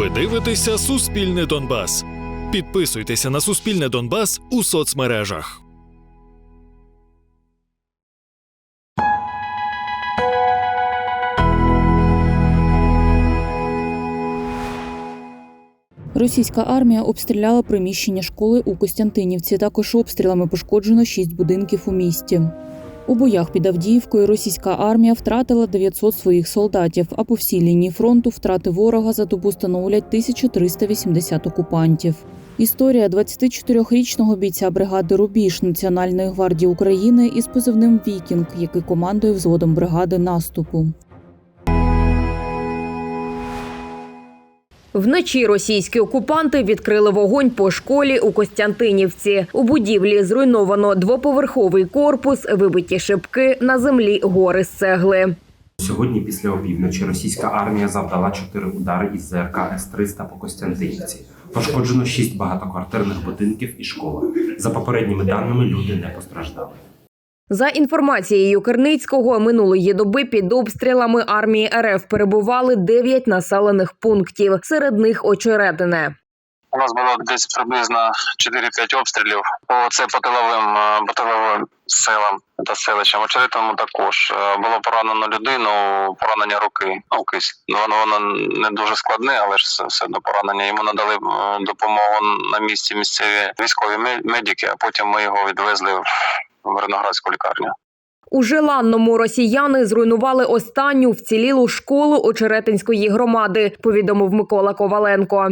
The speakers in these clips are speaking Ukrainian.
Ви дивитеся Суспільне Донбас. Підписуйтеся на Суспільне Донбас у соцмережах. Російська армія обстріляла приміщення школи у Костянтинівці. Також обстрілами пошкоджено шість будинків у місті. У боях під Авдіївкою російська армія втратила 900 своїх солдатів, а по всій лінії фронту втрати ворога за добу становлять 1380 окупантів. Історія 24-річного бійця бригади Рубіж Національної гвардії України із позивним Вікінг, який командує взводом бригади наступу. Вночі російські окупанти відкрили вогонь по школі у Костянтинівці. У будівлі зруйновано двоповерховий корпус, вибиті шибки, на землі гори з цегли. Сьогодні, після опівночі, російська армія завдала чотири удари із ЗРК С-300 по Костянтинівці. Пошкоджено шість багатоквартирних будинків і школа. За попередніми даними, люди не постраждали. За інформацією Керницького, минулої доби під обстрілами армії РФ перебували 9 населених пунктів. Серед них очеретине. У нас було десь приблизно 4-5 обстрілів. По це по тиловим е, по селам та селищам. Очеретному також Е, було поранено людину, поранення руки. Ну, кисть. Ну, Воно воно не дуже складне, але ж все, одно поранення. Йому надали е, допомогу на місці місцеві військові ме- медики, а потім ми його відвезли в Мирноградську лікарню. У Желанному росіяни зруйнували останню вцілілу школу Очеретинської громади, повідомив Микола Коваленко.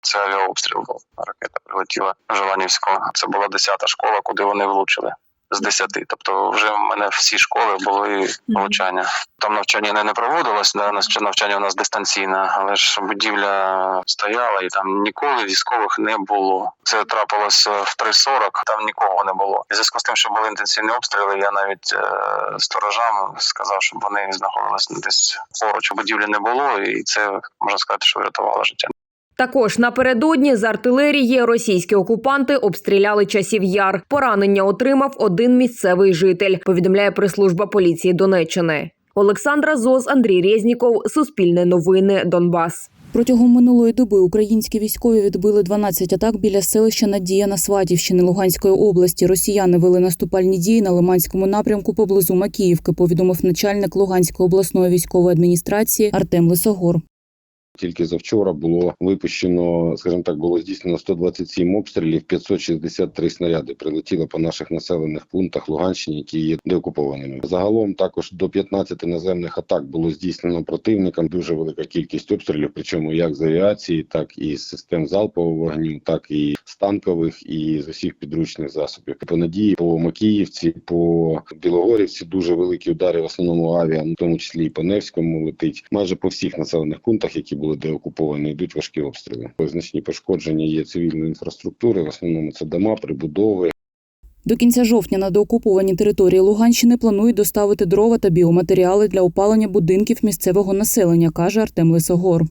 Це авіаобстріл був. Ракета прилетіла в Желанівську. Це була 10-та школа, куди вони влучили. З 10. Тобто вже в мене всі школи були влучання. Там навчання не, не проводилось, да, нас- навчання у нас дистанційне, але ж будівля стояла і там ніколи військових не було. Це трапилося в 3.40, там нікого не було. І зв'язку з тим, що були інтенсивні обстріли, я навіть е, сторожам сказав, щоб вони знаходились десь поруч. Будівлі не було, і це можна сказати, що врятувало життя. Також напередодні з артилерії російські окупанти обстріляли часів яр. Поранення отримав один місцевий житель. Повідомляє прес-служба поліції Донеччини. Олександра Зоз, Андрій Резніков, Суспільне новини, Донбас. Протягом минулої доби українські військові відбили 12 атак біля селища Надія на Сватівщини Луганської області. Росіяни вели наступальні дії на Лиманському напрямку поблизу Макіївки, повідомив начальник Луганської обласної військової адміністрації Артем Лисогор. Тільки завчора було випущено, скажімо так, було здійснено 127 обстрілів, 563 снаряди прилетіло по наших населених пунктах Луганщині, які є деокупованими. Загалом також до 15 наземних атак було здійснено противникам. Дуже велика кількість обстрілів, причому як з авіації, так і з систем залпового вогню, так і з танкових і з усіх підручних засобів. По надії, по Макіївці, по Білогорівці дуже великі удари, в основному авіа, в тому числі і по Невському летить. Майже по всіх населених пунктах, які були деокуповані, йдуть важкі обстріли. Значні пошкодження є цивільної інфраструктури. В основному це дома, прибудови, До кінця жовтня на деокуповані території Луганщини планують доставити дрова та біоматеріали для опалення будинків місцевого населення, каже Артем Лисогор.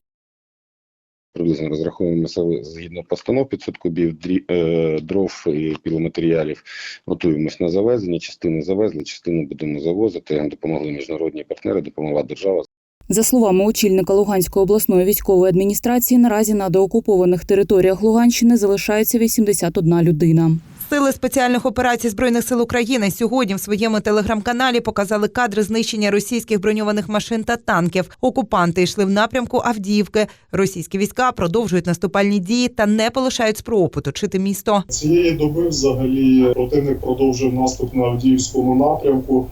Приблизно розраховуємо згідно постанов 500 кубів е, дров і піломатеріалів. Готуємось на завезення. Частини завезли, частину будемо завозити. Допомогли міжнародні партнери, допомогла держава. За словами очільника Луганської обласної військової адміністрації, наразі на деокупованих територіях Луганщини залишається 81 людина. Сили спеціальних операцій збройних сил України сьогодні в своєму телеграм-каналі показали кадри знищення російських броньованих машин та танків. Окупанти йшли в напрямку Авдіївки. Російські війська продовжують наступальні дії та не полишають спробу поточити місто. Цієї доби взагалі противник продовжив наступ на Авдіївському напрямку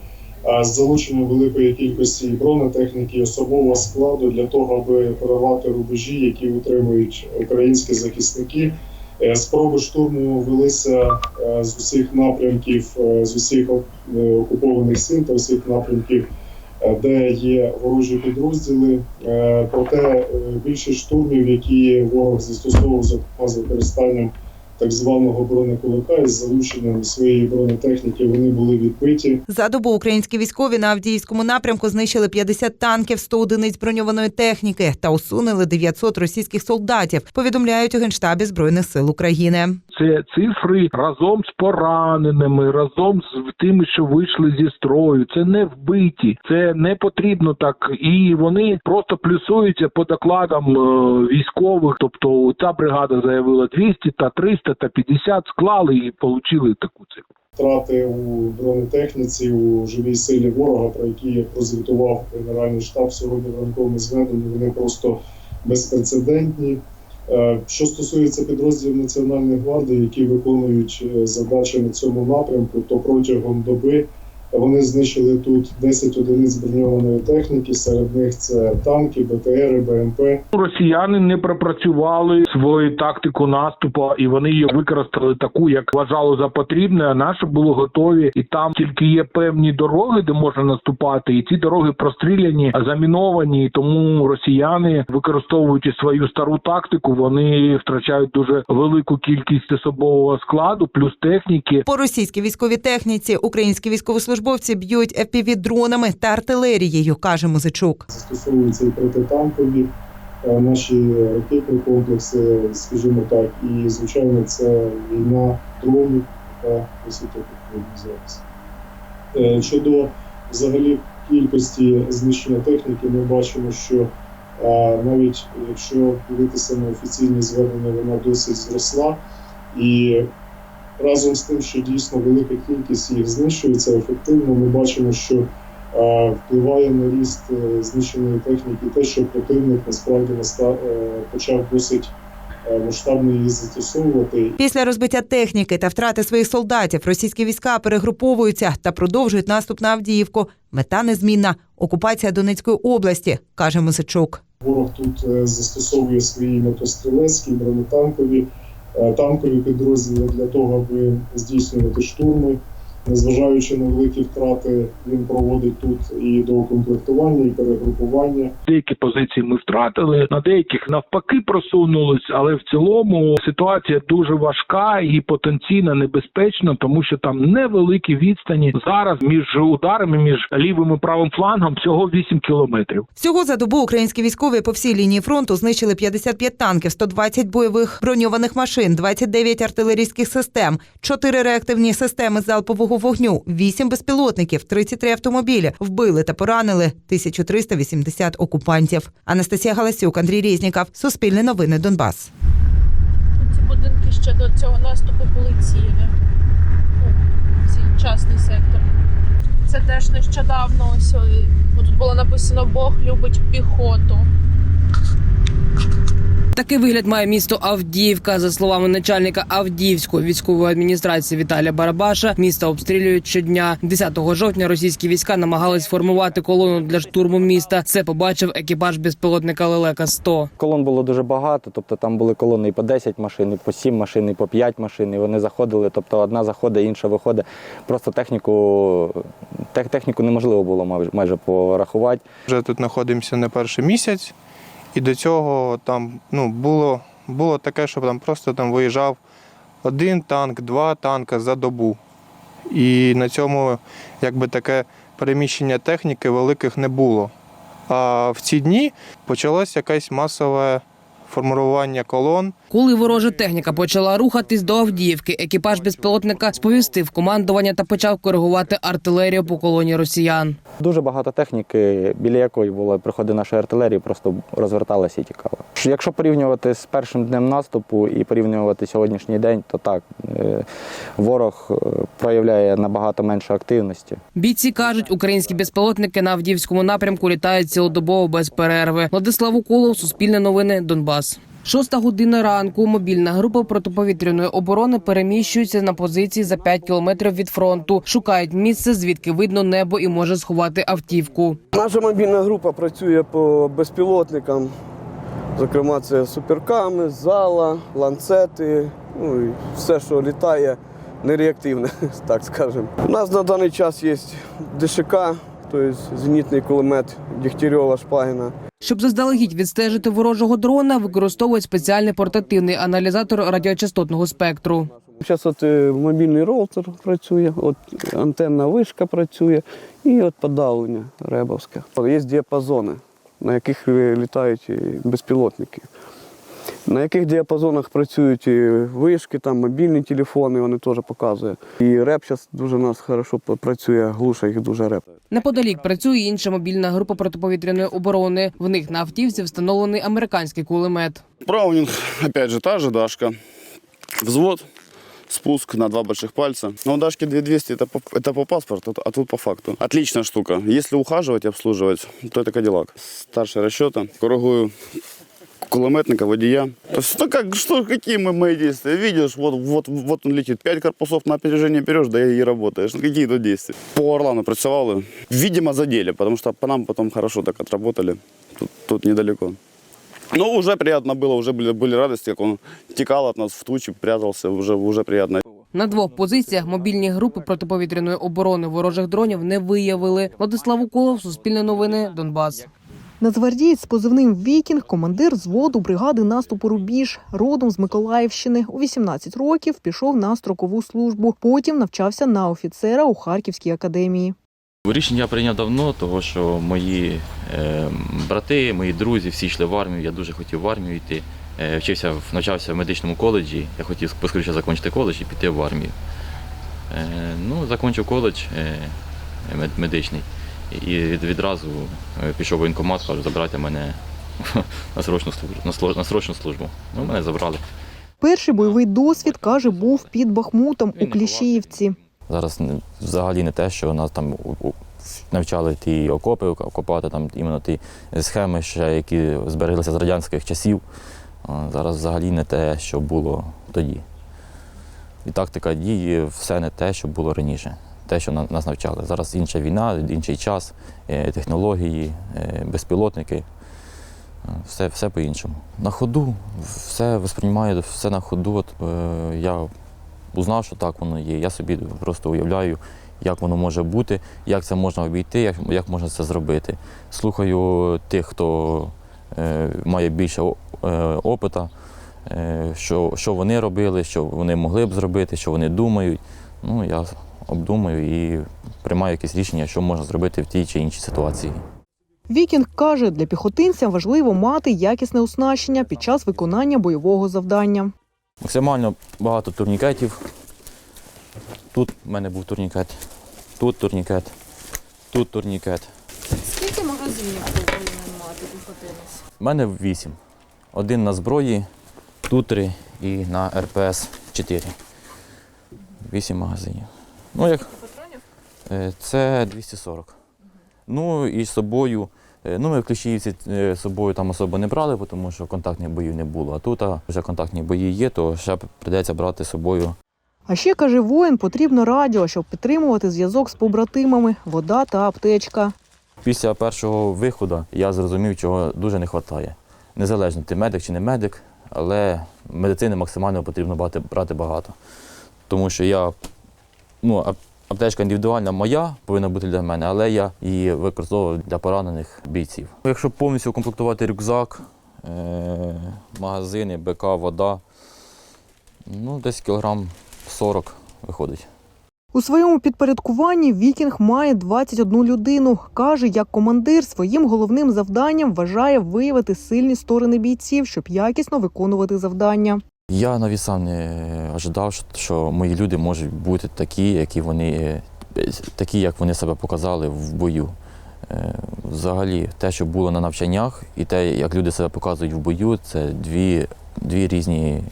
з залученням великої кількості бронетехніки особового складу для того, аби перервати рубежі, які утримують українські захисники. Е, Спроби штурму велися е, з усіх напрямків, е, з усіх окупованих сил та усіх напрямків, де є ворожі підрозділи. Проте більшість штурмів, які ворог застосовував зокрема з використанням так званого бронекулака із залученням своєї бронетехніки вони були відбиті. За добу українські військові на Авдіївському напрямку знищили 50 танків, 100 одиниць броньованої техніки та усунули 900 російських солдатів. Повідомляють у генштабі збройних сил України. Це цифри разом з пораненими, разом з тими, що вийшли зі строю. Це не вбиті, це не потрібно так. І вони просто плюсуються по докладам е, військових. Тобто ця бригада заявила 200, та 300, та 50 склали і отримали таку цифру. Втрати у бронетехніці у живій силі ворога, про які прозвітував Генеральний штаб сьогодні в ранковому зведенні, вони просто безпрецедентні. Е, Що стосується підрозділів Національної гвардії, які виконують е, задачі на цьому напрямку, то протягом доби вони знищили тут 10 одиниць броньованої техніки. Серед них це танки, БТРи, БМП. Росіяни не пропрацювали свою тактику наступу, і вони її використали таку, як вважали за потрібне. А наші були готові, і там тільки є певні дороги, де можна наступати, і ці дороги простріляні, заміновані. І тому росіяни, використовуючи свою стару тактику, вони втрачають дуже велику кількість особового складу, плюс техніки. По російській військовій техніці українські військовослужбовці б'ють fpv дронами та артилерією, каже Музичук. застосовуються і протитанкові е, наші ракетні комплекси, скажімо так, і звичайно, це війна дронів, досить ефективна зараз. Е, Щодо взагалі кількості знищення техніки, ми бачимо, що е, навіть якщо дивитися на офіційні звернення, вона досить зросла. І разом з тим, що дійсно велика кількість їх знищується ефективно, ми бачимо, що е, впливає на ріст е, знищеної техніки, те, що противник насправді е, почав досить е, масштабно її застосовувати. Після розбиття техніки та втрати своїх солдатів російські війська перегруповуються та продовжують наступ на Авдіївку. Мета незмінна окупація Донецької області, каже Музичук. Ворог тут застосовує свої мотострілецькі, бронетанкові, танкові підрозділи для того, аби здійснювати штурми. Незважаючи на великі втрати, він проводить тут і доукомплектування, і перегрупування. Деякі позиції ми втратили, на деяких навпаки просунулись, але в цілому ситуація дуже важка і потенційно небезпечна, тому що там невеликі відстані зараз між ударами, між лівим і правим флангом всього 8 кілометрів. Всього за добу українські військові по всій лінії фронту знищили 55 танків, 120 бойових броньованих машин, 29 артилерійських систем, 4 реактивні системи залпового вогню, 8 безпілотників, 33 автомобілі. Вбили та поранили 1380 окупантів. Анастасія Галасюк, Андрій Різніков, Суспільне новини Донбас. Ці будинки ще до цього наступу були цілі. Цей частний сектор. Це теж нещодавно ось тут було написано Бог любить піхоту. Такий вигляд має місто Авдіївка. За словами начальника Авдіївської військової адміністрації Віталія Барабаша, місто обстрілюють щодня. 10 жовтня російські війська намагались формувати колону для штурму міста. Це побачив екіпаж безпілотника Лелека 100 Колон було дуже багато, тобто там були колони і по 10 машин, і по 7 машин, і по 5 машин. І вони заходили, тобто одна заходить, інша виходить. Просто техніку, техніку неможливо було майже, майже порахувати. Вже тут знаходимося не перший місяць, і до цього там ну, було, було таке, що там просто там виїжджав один танк, два танка за добу. І на цьому якби таке переміщення техніки великих не було. А в ці дні почалось якесь масове формування колон. Коли ворожа техніка почала рухатись до Авдіївки, екіпаж безпілотника сповістив командування та почав коригувати артилерію по колоні росіян. Дуже багато техніки, біля якої було приходи нашої артилерії, просто розверталася і тікала. Якщо порівнювати з першим днем наступу і порівнювати сьогоднішній день, то так, е, ворог е, проявляє набагато менше активності. Бійці кажуть, українські безпілотники на Авдіївському напрямку літають цілодобово без перерви. Владислав Уколов, Суспільне новини, Донбас. Шоста година ранку. Мобільна група протиповітряної оборони переміщується на позиції за 5 кілометрів від фронту. Шукають місце, звідки видно небо і може сховати автівку. Наша мобільна група працює по безпілотникам. Зокрема, це суперками, зала, ланцети, ну і все, що літає, нереактивне, так скажемо. У нас на даний час є ДШК, тобто зенітний кулемет Дігтярьова Шпагіна. Щоб заздалегідь відстежити ворожого дрона, використовують спеціальний портативний аналізатор радіочастотного спектру. Зараз от е, мобільний роутер працює, от антенна вишка працює і от подавлення ребовське. Є діапазони, на яких е, літають е, безпілотники. На яких діапазонах працюють і вишки, там мобільні телефони, вони теж показують. І реп зараз дуже у нас хорошо працює, глуша їх дуже реп. Неподалік працює інша мобільна група протиповітряної оборони. В них на автівці встановлений американський кулемет. Браунинг, опять же, та же Дашка. Взвод, спуск на два больших пальца. Но у Дашки 2200 это по, это по паспорту, а тут по факту. Отличная штука. Если ухаживать и обслуживать, то это Кадиллак. Старше расчета. Коррегую кулеметника, водія. То есть, ну как, что, какие мы, мои действия? Видишь, вот, вот, вот он летит. Пять корпусов на опережение берешь, да и работаешь. Ну какие тут действия? По Орлану працювали. Видимо, задели, потому что по нам потом хорошо так отработали. Тут, тут недалеко. Ну, уже приятно было, уже были, были радости, как он текал от нас в тучи, прятался, уже, уже приятно. На двох позиціях мобільні групи протиповітряної оборони ворожих дронів не виявили. Владислав Уколов, Суспільне новини, Донбас. Нацгвардієць з позивним Вікінг, командир зводу бригади наступу Рубіж, родом з Миколаївщини. У 18 років пішов на строкову службу. Потім навчався на офіцера у Харківській академії. Рішення я прийняв давно, тому що мої е, брати, мої друзі всі йшли в армію. Я дуже хотів в армію йти. Е, вчився, навчався в медичному коледжі. Я хотів поскоріше закінчити коледж і піти в армію. Е, ну, закінчив коледж медичний і відразу е, пішов воєнкомат, кажу, забрати мене на срочну службу. На, срочну службу. Ну, мене забрали. Перший бойовий досвід каже, був під Бахмутом у Кліщіївці. Зараз взагалі не те, що нас там навчали ті окопи копати, там іменно ті схеми, ще, які збереглися з радянських часів. Зараз взагалі не те, що було тоді. І тактика дії все не те, що було раніше, те, що нас навчали. Зараз інша війна, інший час, е, технології, е, безпілотники. Все, все по-іншому. На ходу, все восприймаю, все на ходу. От, е, я узнав, що так воно є. Я собі просто уявляю, як воно може бути, як це можна обійти, як, як можна це зробити. Слухаю тих, хто е, має більше е, опита, е, що, що вони робили, що вони могли б зробити, що вони думають. Ну, я обдумаю і приймаю якесь рішення, що можна зробити в тій чи іншій ситуації. Вікінг каже, для піхотинця важливо мати якісне оснащення під час виконання бойового завдання. Максимально багато турнікетів. Тут в мене був турнікет, тут турнікет, тут турнікет. Скільки магазинів повинен мати піхотинець? У мене вісім. Один на зброї, тут три і на РПС 4. Вісім магазинів. Ну, як? Е, Це 240. Ну і з собою. е, Ну, ми в Кліщіївці е, з собою там особо не брали, тому що контактних боїв не було. А тут а, вже контактні бої є, то ще прийдеться брати з собою А ще каже воїн, потрібно радіо, щоб підтримувати зв'язок з побратимами, вода та аптечка. Після першого виходу я зрозумів, чого дуже не вистачає. Незалежно ти медик чи не медик, але медицини максимально потрібно брати, брати багато. Тому що я, ну, ап- аптечка індивідуальна моя повинна бути для мене, але я її використовував для поранених бійців. Якщо повністю укомплектувати рюкзак, е- магазини, БК, вода, ну, десь кілограм 40 виходить. У своєму підпорядкуванні Вікінг має 21 людину. Каже, як командир своїм головним завданням вважає виявити сильні сторони бійців, щоб якісно виконувати завдання. Я навіть сам не ожидав, що, мої люди можуть бути такі, які вони, е, такі, як вони себе показали в бою. Е, Взагалі, те, що було на навчаннях, і те, як люди себе показують в бою, це дві, дві різні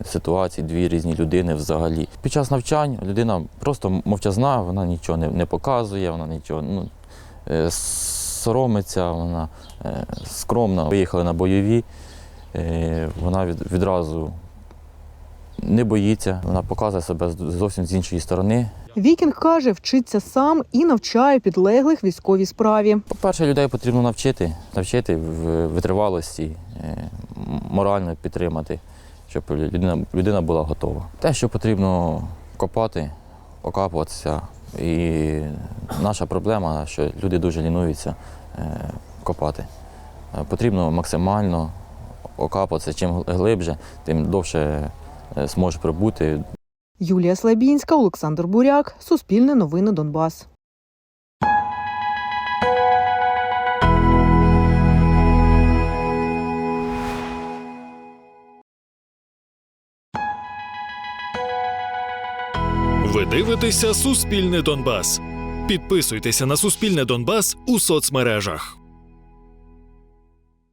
е, ситуації, дві різні людини взагалі. Під час навчань людина просто мовчазна, вона нічого не, не показує, вона нічого ну, соромиться, вона скромна. Виїхали на бойові, вона від, відразу не боїться, вона показує себе зовсім з іншої сторони. Вікінг каже, вчиться сам і навчає підлеглих військовій справі. По-перше, людей потрібно навчити, навчити в витривалості, е, морально підтримати, щоб людина, людина була готова. Те, що потрібно копати, окапуватися, І наша проблема, що люди дуже лінуються е, копати. Е, Потрібно максимально окапатися. Чим глибше, тим довше е, зможеш пробути. Юлія Слабінська, Олександр Буряк, Суспільне новини Донбас. Ви дивитеся Суспільне Донбас. Підписуйтеся на Суспільне Донбас у соцмережах.